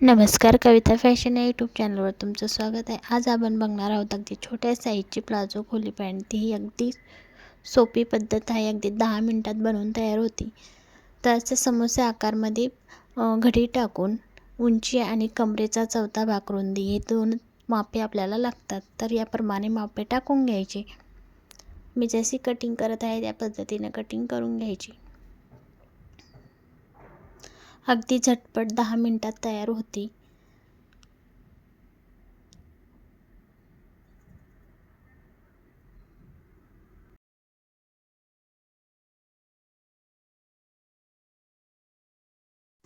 नमस्कार कविता फॅशन या यूट्यूब चॅनलवर तुमचं स्वागत आहे. आज आपण बघणार आहोत अगदी छोट्या साईजची प्लाझो खोली पॅन्ट ती ही अगदी सोपी पद्धत आहे. अगदी दहा मिनटात बनवून तयार होती. तर असं समोसे आकारमध्ये घडी टाकून उंची आणि कमरेचा चौथा भाग रुंदी हे दोन मापे आपल्याला लागतात. तर याप्रमाणे मापे टाकून घ्यायचे. मी जशी कटिंग करत आहे त्या पद्धतीनं कटिंग करून घ्यायची. अगदी झटपट दहा मिनटात तयार होती.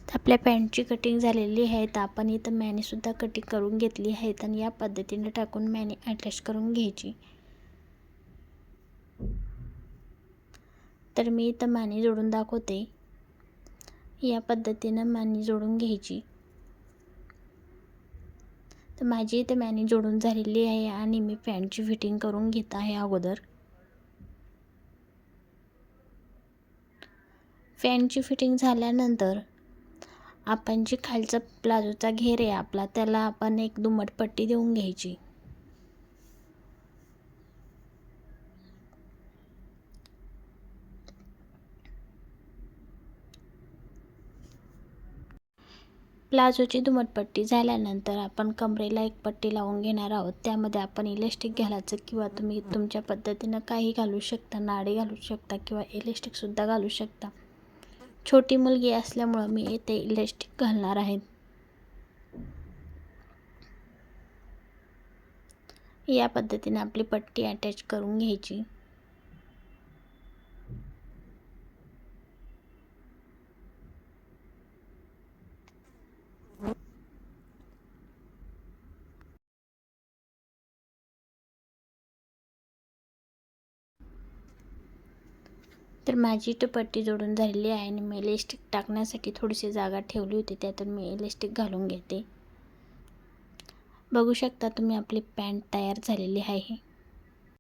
आपल्या पॅन्टची कटिंग झालेली आहे. तर आपण इथं मॅनेसुद्धा कटिंग करून घेतली आहेत आणि या पद्धतीने टाकून मॅने अटॅच करून घ्यायची. तर मी इथं मॅने जोडून दाखवते. या पद्धतीनं मॅनी जोडून घ्यायची. तर माझी इथे मॅनी जोडून झालेली आहे आणि मी पॅन्टची फिटिंग करून घेत आहे अगोदर. फॅनची फिटिंग झाल्यानंतर आपण जी खालचा प्लाझोचा घेर आहे आपला त्याला आपण एक दुमटपट्टी देऊन घ्यायची. प्लाझोची दुमटपट्टी झाल्यानंतर आपण कमरेला एक पट्टी लावून घेणार आहोत. त्यामध्ये आपण इलेस्टिक घालायचं किंवा तुम्ही तुमच्या पद्धतीनं काही घालू शकता नाडी घालू शकता किंवा इलेस्टिकसुद्धा घालू शकता. छोटी मुलगी असल्यामुळं मी येथे इलेस्टिक घालणार आहे. या पद्धतीने आपली पट्टी अटॅच करून घ्यायची. तर माझी इथं पट्टी जोडून झालेली आहे आणि मी इलेस्टिक टाकण्यासाठी थोडीशी जागा ठेवली होती त्यातून मी इलेस्टिक घालून घेते. बघू शकता तुम्ही आपली पॅन्ट तयार झालेली आहे.